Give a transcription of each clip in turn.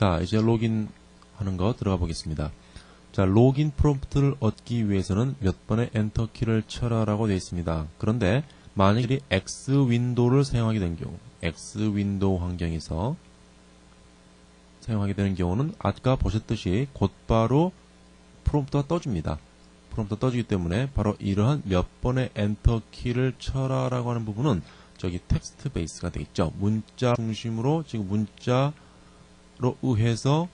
자, 이제 로긴 하는 거 들어가 보겠습니다. 자, 로긴 프롬프트를 얻기 위해서는 몇 번의 엔터 키를 쳐라라고 되어 있습니다. 그런데 만약에 X 윈도우를 사용하게 된 경우, X 윈도우 환경에서 사용하게 되는 경우는 아까 보셨듯이 곧바로 프롬프트가 떠줍니다. 프롬프트가 떠주기 때문에 바로 이러한 몇 번의 엔터 키를 쳐라라고 하는 부분은 저기 텍스트 베이스가 되겠죠. 문자 중심으로 지금 문자 로 의해서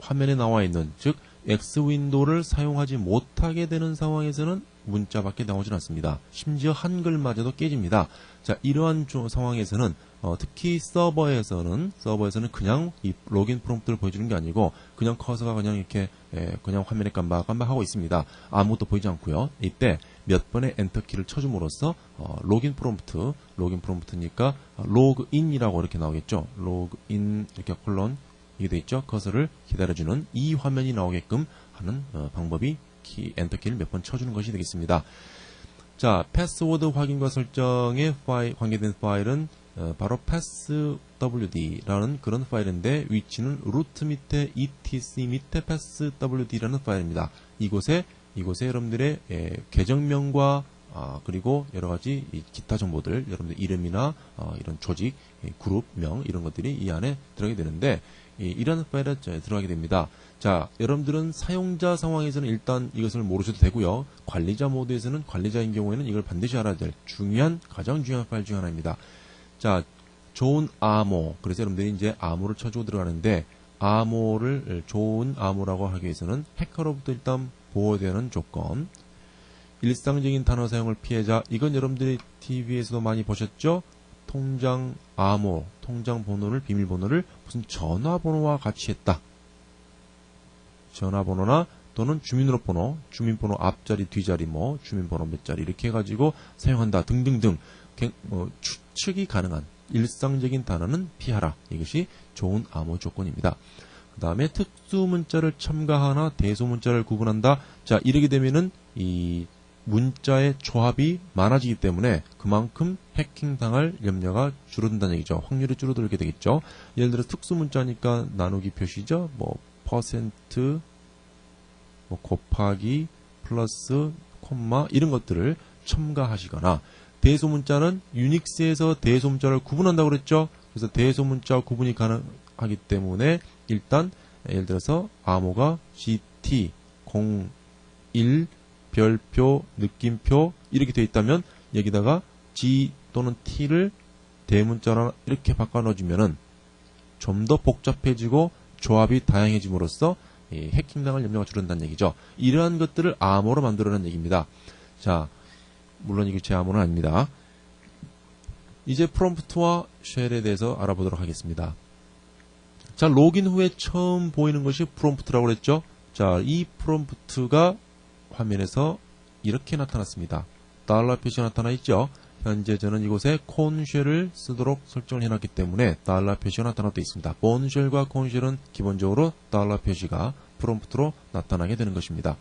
화면에 나와 있는 즉 X 윈도우를 사용하지 못하게 되는 상황에서는 문자밖에 나오진 않습니다. 심지어 한글마저도 깨집니다. 자, 이러한 상황에서는 어, 특히 서버에서는 서버에서는 그냥 이 로긴 프롬프트를 보여주는 게 아니고 그냥 커서가 그냥 이렇게 예, 그냥 화면에 깜박깜박 하고 있습니다. 아무것도 보이지 않고요. 이때 몇 번의 엔터 키를 쳐줌으로써 어, 로긴 프롬프트, 로긴 프롬프트니까 어, 로그인이라고 이렇게 나오겠죠. 로그인 이렇게 콜론 이게 돼 있죠. 커서를 기다려주는 이 화면이 나오게끔 하는 어, 방법이 키 엔터 키를 몇 번 쳐주는 것이 되겠습니다. 자, 패스워드 확인과 설정에 파일, 관계된 파일은 어, 바로 passwd라는 그런 파일인데 위치는 루트 밑에 etc 밑에 passwd라는 파일입니다. 이곳에 이곳에 여러분들의 예, 계정명과 아, 그리고 여러 가지 기타 정보들 여러분들 이름이나 어, 이런 조직 예, 그룹명 이런 것들이 이 안에 들어가게 되는데 예, 이런 파일에 들어가게 됩니다. 자, 여러분들은 사용자 상황에서는 일단 이것을 모르셔도 되고요. 관리자 모드에서는 관리자인 경우에는 이걸 반드시 알아야 될 중요한 가장 중요한 파일 중 하나입니다. 자, 좋은 암호. 그래서 여러분들이 이제 암호를 쳐주고 들어가는데 암호를 좋은 암호라고 하기 위해서는 해커로부터 일단 보호되는 조건. 일상적인 단어 사용을 피해자. 이건 여러분들이 TV에서도 많이 보셨죠? 통장 암호, 통장 번호를 비밀번호를 무슨 전화번호와 같이 했다. 전화번호나 또는 주민등록번호, 주민번호 앞자리, 뒤자리, 뭐 주민번호 몇 자리 이렇게 해가지고 사용한다 등등등 어, 추측이 가능한 일상적인 단어는 피하라. 이것이 좋은 암호 조건입니다. 그 다음에 특수 문자를 첨가하나 대소 문자를 구분한다. 자, 이렇게 되면은 이 문자의 조합이 많아지기 때문에 그만큼 해킹 당할 염려가 줄어든다는 얘기죠. 확률이 줄어들게 되겠죠. 예를 들어 특수 문자니까 나누기 표시죠. 뭐 퍼센트 뭐 곱하기 플러스 콤마 이런 것들을 첨가하시거나 대소문자는 유닉스에서 대소문자를 구분한다고 그랬죠. 그래서 대소문자 구분이 가능하기 때문에 일단 예를 들어서 암호가 GT 01 별표 느낌표 이렇게 되어 있다면 여기다가 G 또는 T를 대문자로 이렇게 바꿔 넣어주면은 좀 더 복잡해지고 조합이 다양해짐으로써 해킹당할 염려가 줄어든다는 얘기죠. 이러한 것들을 암호로 만들어낸 얘기입니다. 자, 물론 이게 제 암호는 아닙니다. 이제 프롬프트와 쉘에 대해서 알아보도록 하겠습니다. 자, 로긴 후에 처음 보이는 것이 프롬프트라고 그랬죠? 자, 이 프롬프트가 화면에서 이렇게 나타났습니다. 달러 표시가 나타나 있죠? 현재 저는 이곳에 콘쉘을 쓰도록 설정을 해놨기 때문에 달러 표시가 나타나고 있습니다. 본쉘과 콘쉘은 기본적으로 달러 표시가 프롬프트로 나타나게 되는 것입니다.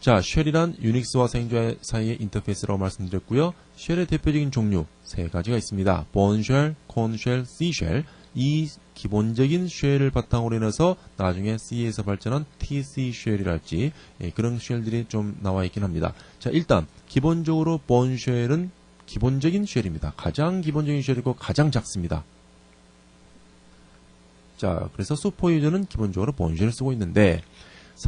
자, 쉘이란 유닉스와 사용자 사이의 인터페이스라고 말씀드렸고요. 쉘의 대표적인 종류 세 가지가 있습니다. 본쉘, 콘쉘, C쉘. 이 기본적인 쉘을 바탕으로 해서 나중에 C에서 발전한 TC 쉘이랄지 예, 그런 쉘들이 좀 나와 있긴 합니다. 자, 일단 기본적으로 본쉘은 기본적인 쉘입니다. 가장 기본적인 쉘이고 가장 작습니다. 자, 그래서 슈퍼 유저는 기본적으로 본쉘을 쓰고 있는데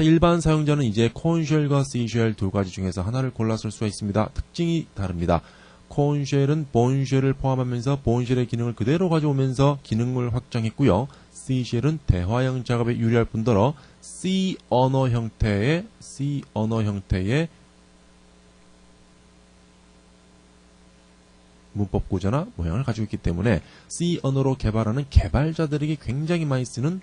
일반 사용자는 이제 콘쉘과 C쉘 두 가지 중에서 하나를 골라 쓸 수가 있습니다. 특징이 다릅니다. 콘쉘은 본쉘을 포함하면서 본쉘의 기능을 그대로 가져오면서 기능을 확장했고요. C쉘은 대화형 작업에 유리할 뿐더러 C 언어 형태의 C 언어 형태의 문법 구조나 모양을 가지고 있기 때문에 C 언어로 개발하는 개발자들에게 굉장히 많이 쓰는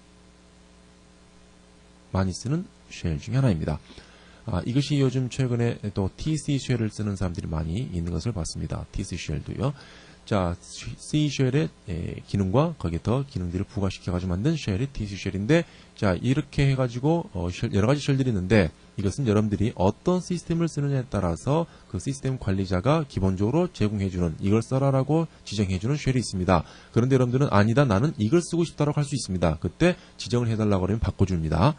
많이 쓰는 쉘 중에 하나입니다. 아, 이것이 요즘 최근에 또 TC 쉘을 쓰는 사람들이 많이 있는 것을 봤습니다. TC 쉘도요. 자, C 쉘의 예, 기능과 거기에 더 기능들을 부과시켜가지고 만든 쉘이 TC 쉘인데, 자, 이렇게 해가지고, 어, 쉘, 여러 가지 쉘들이 있는데, 이것은 여러분들이 어떤 시스템을 쓰느냐에 따라서 그 시스템 관리자가 기본적으로 제공해주는, 이걸 써라라고 지정해주는 쉘이 있습니다. 그런데 여러분들은 아니다, 나는 이걸 쓰고 싶다라고 할 수 있습니다. 그때 지정을 해달라고 하면 바꿔줍니다.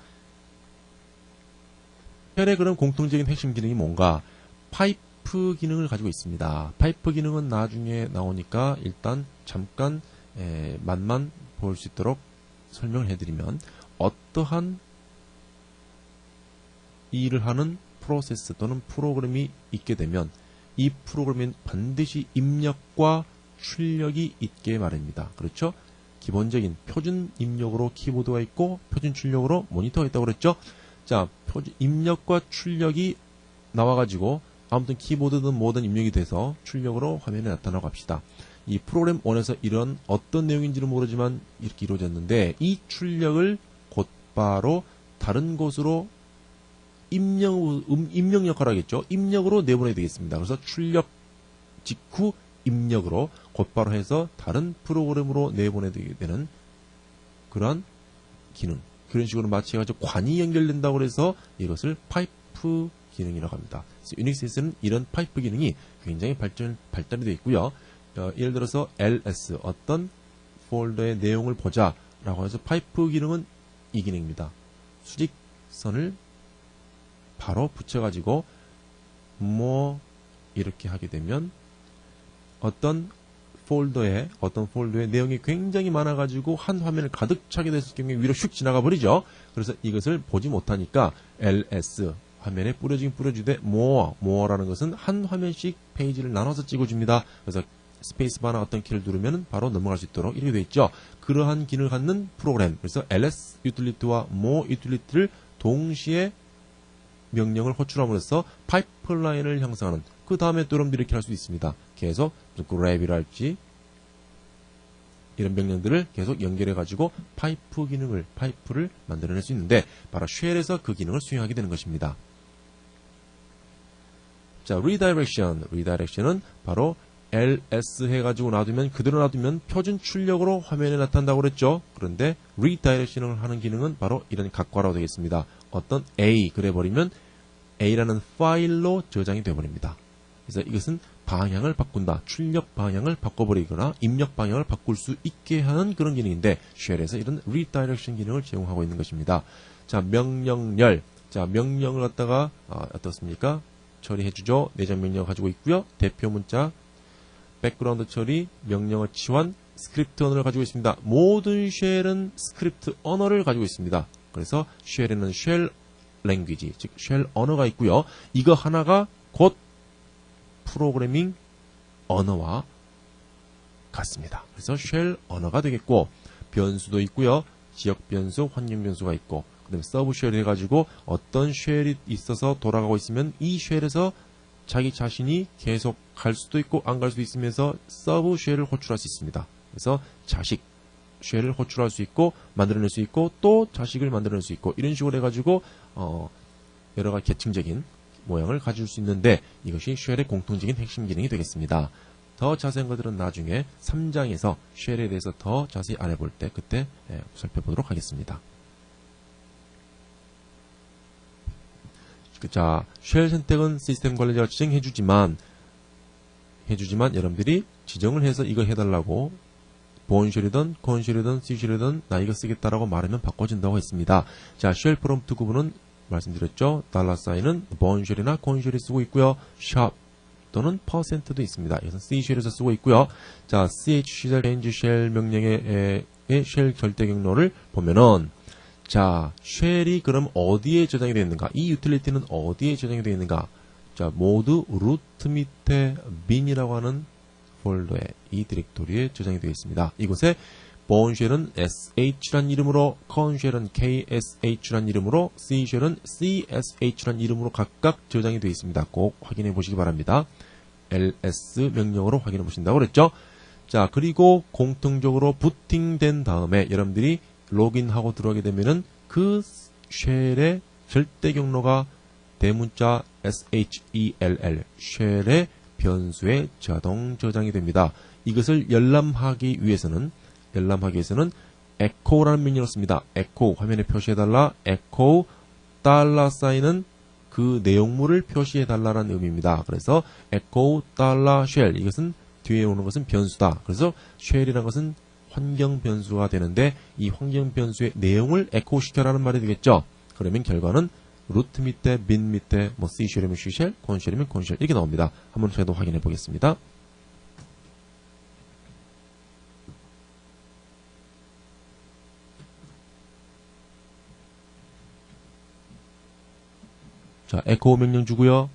쉘의 그런 공통적인 핵심 기능이 뭔가, 파이프 기능을 가지고 있습니다. 파이프 기능은 나중에 나오니까 일단 잠깐 에, 맛만 볼 수 있도록 설명을 해드리면 어떠한 일을 하는 프로세스 또는 프로그램이 있게 되면 이 프로그램엔 반드시 입력과 출력이 있게 말입니다. 그렇죠? 기본적인 표준 입력으로 키보드가 있고 표준 출력으로 모니터가 있다고 그랬죠? 자, 표준 입력과 출력이 나와가지고 아무튼 키보드든 뭐든 입력이 돼서 출력으로 화면에 나타나고 합시다. 이 프로그램 1에서 이런 어떤 내용인지는 모르지만 이렇게 이루어졌는데 이 출력을 곧바로 다른 곳으로 입력, 음, 입력 역할을 하겠죠. 입력으로 내보내야 되겠습니다. 그래서 출력 직후 입력으로 곧바로 해서 다른 프로그램으로 내보내게 되는 그러한 기능. 그런 식으로 마치해가지고 관이 연결된다고 해서 이것을 파이프 기능이라고 합니다. 유닉스에서는 이런 파이프 기능이 굉장히 발전, 발달이 되어 있고요. 어, 예를 들어서 ls 어떤 폴더의 내용을 보자 라고 해서 파이프 기능은 이 기능입니다. 수직선을 바로 붙여가지고 뭐 이렇게 하게 되면 어떤 폴더에 어떤 폴더에 내용이 굉장히 많아가지고 한 화면을 가득 차게 됐을 경우에 위로 슉 지나가 버리죠. 그래서 이것을 보지 못하니까 ls 화면에 뿌려지긴 뿌려주되 more, more라는 것은 한 화면씩 페이지를 나눠서 찍어줍니다. 그래서 스페이스바나 어떤 키를 누르면 바로 넘어갈 수 있도록 이렇게 되어 있죠. 그러한 기능을 갖는 프로그램. 그래서 ls 유틸리티와 more 유틸리티를 동시에 명령을 호출함으로써 파이프라인을 형성하는 그 다음에 또 여러분들이 이렇게 할 수 있습니다. 계속 grab이랄지 이런 명령들을 계속 연결해 가지고 파이프 기능을 파이프를 만들어낼 수 있는데 바로 쉘에서 그 기능을 수행하게 되는 것입니다. 자, redirection. redirection은 바로 ls 해가지고 놔두면 그대로 놔두면 표준 출력으로 화면에 나타난다고 그랬죠. 그런데 redirection을 하는 기능은 바로 이런 각과라고 되겠습니다. 어떤 a 그래버리면 a라는 파일로 저장이 되어버립니다. 그래서 이것은 방향을 바꾼다. 출력 방향을 바꿔버리거나 입력 방향을 바꿀 수 있게 하는 그런 기능인데 쉘에서 이런 redirection 기능을 제공하고 있는 것입니다. 자, 명령열. 자, 명령을 갖다가 어, 어떻습니까? 처리해주죠. 내장 명령 가지고 있고요. 대표 문자, 백그라운드 처리, 명령어 치환, 스크립트 언어를 가지고 있습니다. 모든 쉘은 스크립트 언어를 가지고 있습니다. 그래서 쉘에는 쉘 랭귀지, 즉 쉘 언어가 있고요. 이거 하나가 곧 프로그래밍 언어와 같습니다. 그래서 쉘 언어가 되겠고 변수도 있고요. 지역 변수, 환경 변수가 있고 그다음에 서브 쉘 해가지고 어떤 쉘이 있어서 돌아가고 있으면 이 쉘에서 자기 자신이 계속 갈 수도 있고 안 갈 수도 있으면서 서브 쉘을 호출할 수 있습니다. 그래서 자식 쉘을 호출할 수 있고 만들어낼 수 있고 또 자식을 만들어낼 수 있고 이런 식으로 해가지고 어 여러 가지 계층적인 모양을 가질 수 있는데 이것이 쉘의 공통적인 핵심 기능이 되겠습니다. 더 자세한 것들은 나중에 3장에서 쉘에 대해서 더 자세히 알아볼 때 그때 예, 살펴보도록 하겠습니다. 자, 쉘 선택은 시스템 관리자가 지정해주지만, 해주지만 여러분들이 지정을 해서 이거 해달라고 본쉘이든 콘쉘이든 C쉘이든 나 이거 쓰겠다라고 말하면 바꿔진다고 했습니다. 자, 쉘 프롬프트 구분은 말씀드렸죠. 달러 사인은 본쉘이나 콘쉘이 쓰고 있고요. 샵 또는 퍼센트도 있습니다. 이것은 C쉘에서 쓰고 있고요. 자, CH 쉘쉘 명령의 쉘 절대 경로를 보면은 자, 쉘이 그럼 어디에 저장이 되어 있는가? 이 유틸리티는 어디에 저장이 되어 있는가? 자, 모두 루트 밑에 bin이라고 하는 폴더에 이 디렉토리에 저장이 되어 있습니다. 이곳에 본쉘은 sh란 이름으로, con쉘은 ksh란 이름으로, c쉘은 csh란 이름으로 각각 저장이 되어 있습니다. 꼭 확인해 보시기 바랍니다. ls 명령으로 확인해 보신다고 그랬죠? 자, 그리고 공통적으로 부팅된 다음에 여러분들이 로그인하고 들어가게 되면은 그 쉘의 절대 경로가 대문자 shell 쉘의 변수에 자동 저장이 됩니다. 이것을 열람하기 위해서는 열람하기 위해서는 echo라는 명령을 씁니다. echo 화면에 표시해달라. echo 달러 사인은 그 내용물을 표시해달라는 의미입니다. 그래서 echo 달러 shell 이것은 뒤에 오는 것은 변수다. 그래서 shell이라는 것은 환경 변수가 되는데 이 환경 변수의 내용을 에코 시켜라는 말이 되겠죠. 그러면 결과는 루트 밑에 빈 밑에 뭐 C쉘이면 C쉘, 콘쉘이면 콘쉘 이렇게 나옵니다. 한번 저도 확인해 보겠습니다. 자, 에코 명령 주고요.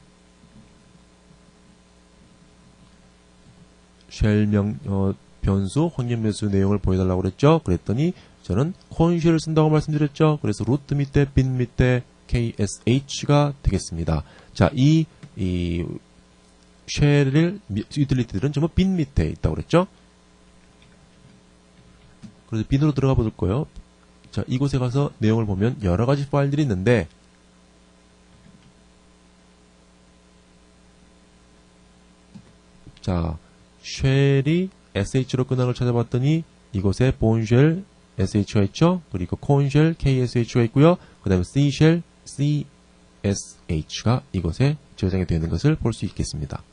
쉘 명, 어, 변수, 환경 변수 내용을 보여달라고 그랬죠. 그랬더니 저는 콘쉘을 쓴다고 말씀드렸죠. 그래서 루트 밑에 빈 밑에 KSH가 되겠습니다. 자, 이, 이, 쉘을, 유틸리티들은 전부 빈 밑에 있다고 그랬죠. 그래서 빈으로 들어가 볼 거예요. 자, 이곳에 가서 내용을 보면 여러 가지 파일들이 있는데, 자, 쉘이 sh로 끝난 걸 찾아봤더니 이곳에 본쉘 sh가 있죠. 그리고 콘쉘 ksh가 있고요. 그 다음에 c쉘 csh가 이곳에 저장이 되어 있는 것을 볼 수 있겠습니다.